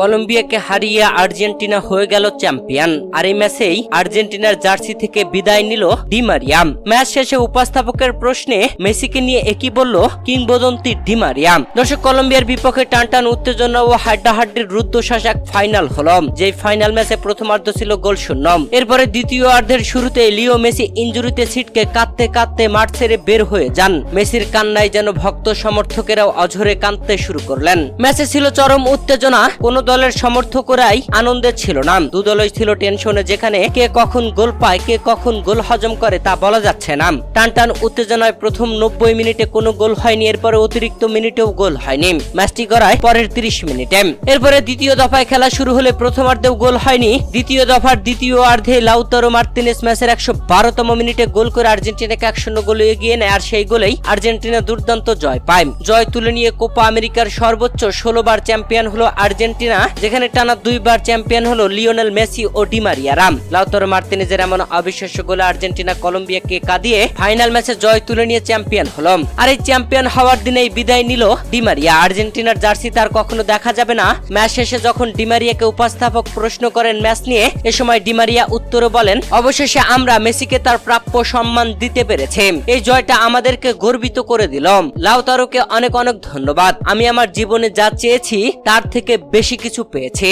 কলম্বিয়াকে হারিয়ে আর্জেন্টিনা হয়ে গেল চ্যাম্পিয়ন। আর এই ম্যাচেই আর্জেন্টিনার জার্সি থেকে বিদায় নিল ডিমারিয়াম ম্যাচ শেষে উপস্থাপকের প্রশ্নে মেসিকে নিয়ে একই বলল কিংবদন্তি ডিমারিয়াম দর্শক, কলম্বিয়ার বিপক্ষে টানটান উত্তেজনা ও হাড্ডাহাড্ডির রুদ্ধশ্বাস এক ফাইনাল হল। যে ফাইনাল ম্যাচে প্রথমার্ধ ছিল গোল শূন্য। এরপরে দ্বিতীয় অর্ধের শুরুতে লিও মেসি ইঞ্জুরিতে ছিটকে কাঁদতে কাঁদতে মাঠ ছেড়ে বের হয়ে যান। মেসির কান্নায় যেন ভক্ত সমর্থকেরাও অঝরে কাঁদতে শুরু করলেন। ম্যাচে ছিল চরম উত্তেজনা। কোন দলের সমর্থকরাই আনন্দে ছিল। না দু দলই ছিল টেনশনে, যেখানে কে কখন গোল পায়, কে কখন গোল হজম করে তা বলা যাচ্ছে না। টান টান উত্তেজনায় প্রথম নব্বই মিনিটে কোনো গোল হয়নি, এরপরে অতিরিক্ত মিনিটেও গোল হয়নি। ম্যাচটি গড়ায় পরের তিরিশ মিনিটে। এরপরে দ্বিতীয় দফায় খেলা শুরু হলে প্রথমার্ধেও গোল হয়নি। দ্বিতীয় দফার দ্বিতীয় অর্ধে লাউতারো মার্তিনেস ম্যাচের একশো বারোতম মিনিটে গোল করে আর্জেন্টিনাকে এক শূন্য গোলে এগিয়ে নেয়, আর সেই গোলেই আর্জেন্টিনা দুর্দান্ত জয় পায়। জয় তুলে নিয়ে কোপা আমেরিকার সর্বোচ্চ ষোলো বার চ্যাম্পিয়ন হলো আর্জেন্টিনা। যেখানে টানা দুইবার চ্যাম্পিয়ন হলো লিওনেল মেসি ও ডিমারিয়ারাম লাউতারো মার্তিনেজের এমন অবিশ্বাস্য গোলে আর্জেন্টিনা কলম্বিয়াকে কাঁদিয়ে ফাইনাল ম্যাচে জয় তুলে নিয়ে চ্যাম্পিয়ন হলো আর এই চ্যাম্পিয়ন হওয়ার দিনেই বিদায় নিল ডিমারিয়া আর্জেন্টিনার জার্সি তার কখনো দেখা যাবে না। ম্যাচ শেষে যখন ডিমারিয়াকে উপস্থাপক প্রশ্ন করেন ম্যাচ নিয়ে, এ সময় ডিমারিয়া উত্তরে বলেন, অবশেষে আমরা মেসিকে তার প্রাপ্য সম্মান দিতে পেরেছি। এই জয়টা আমাদেরকে গর্বিত করে দিল। লাউতারোকে অনেক অনেক ধন্যবাদ। আমি আমার জীবনে যা চেয়েছি, তার থেকে বেশি কিছু পেয়েছি।